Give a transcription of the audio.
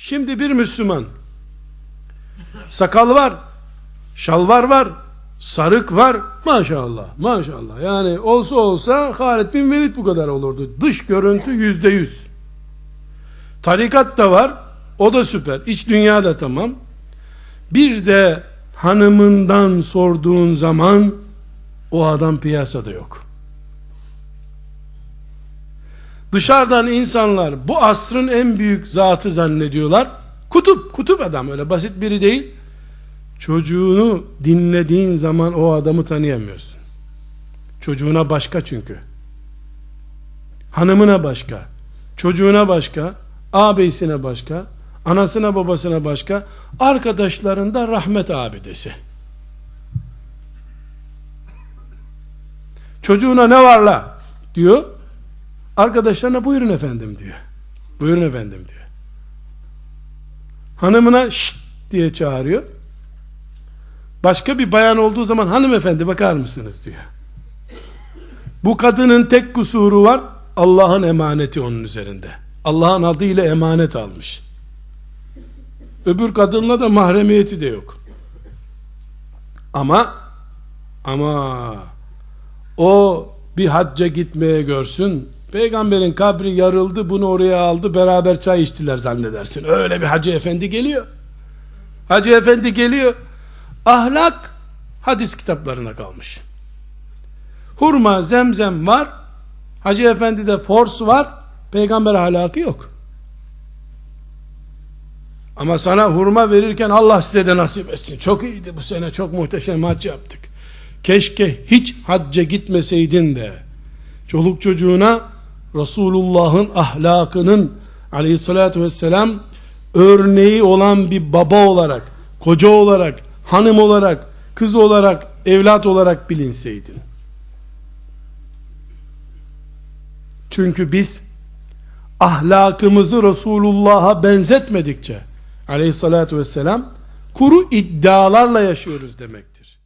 Şimdi bir Müslüman sakal var, şalvar var, sarık var. Maşallah, maşallah. Yani olsa olsa Halid bin Velid bu kadar olurdu. Dış görüntü yüzde yüz. Tarikat da var. O da süper. İç dünya da tamam. Bir de hanımından sorduğun zaman o adam piyasada yok. Dışarıdan insanlar bu asrın en büyük zatı zannediyorlar. Kutup, kutup adam öyle basit biri değil. Çocuğunu dinlediğin zaman o adamı tanıyamıyorsun. Çocuğuna başka çünkü. Hanımına başka, çocuğuna başka, ağabeyisine başka, anasına babasına başka, arkadaşlarında rahmet abidesi. Çocuğuna ne var la diyor. Arkadaşlarına buyurun efendim diyor. Buyurun efendim diyor. Hanımına şşt diye çağırıyor. Başka bir bayan olduğu zaman hanımefendi bakar mısınız diyor. Bu kadının tek kusuru var. Allah'ın emaneti onun üzerinde. Allah'ın adıyla emanet almış. Öbür kadınla da mahremiyeti de yok. Ama ama o bir hacca gitmeye görsün. Peygamberin kabri yarıldı, bunu oraya aldı, beraber çay içtiler zannedersin. Öyle bir hacı efendi geliyor. Hacı efendi geliyor. Ahlak hadis kitaplarına kalmış. Hurma, zemzem var. Hacı efendide force var. Peygamber ahlakı yok. Ama sana hurma verirken Allah size de nasip etsin. Çok iyiydi bu sene çok muhteşem hac yaptık. Keşke hiç hacca gitmeseydin de çoluk çocuğuna Resulullah'ın ahlakının aleyhissalatü vesselam örneği olan bir baba olarak, koca olarak, hanım olarak, kız olarak, evlat olarak bilinseydin. Çünkü biz ahlakımızı Resulullah'a benzetmedikçe aleyhissalatü vesselam kuru iddialarla yaşıyoruz demektir.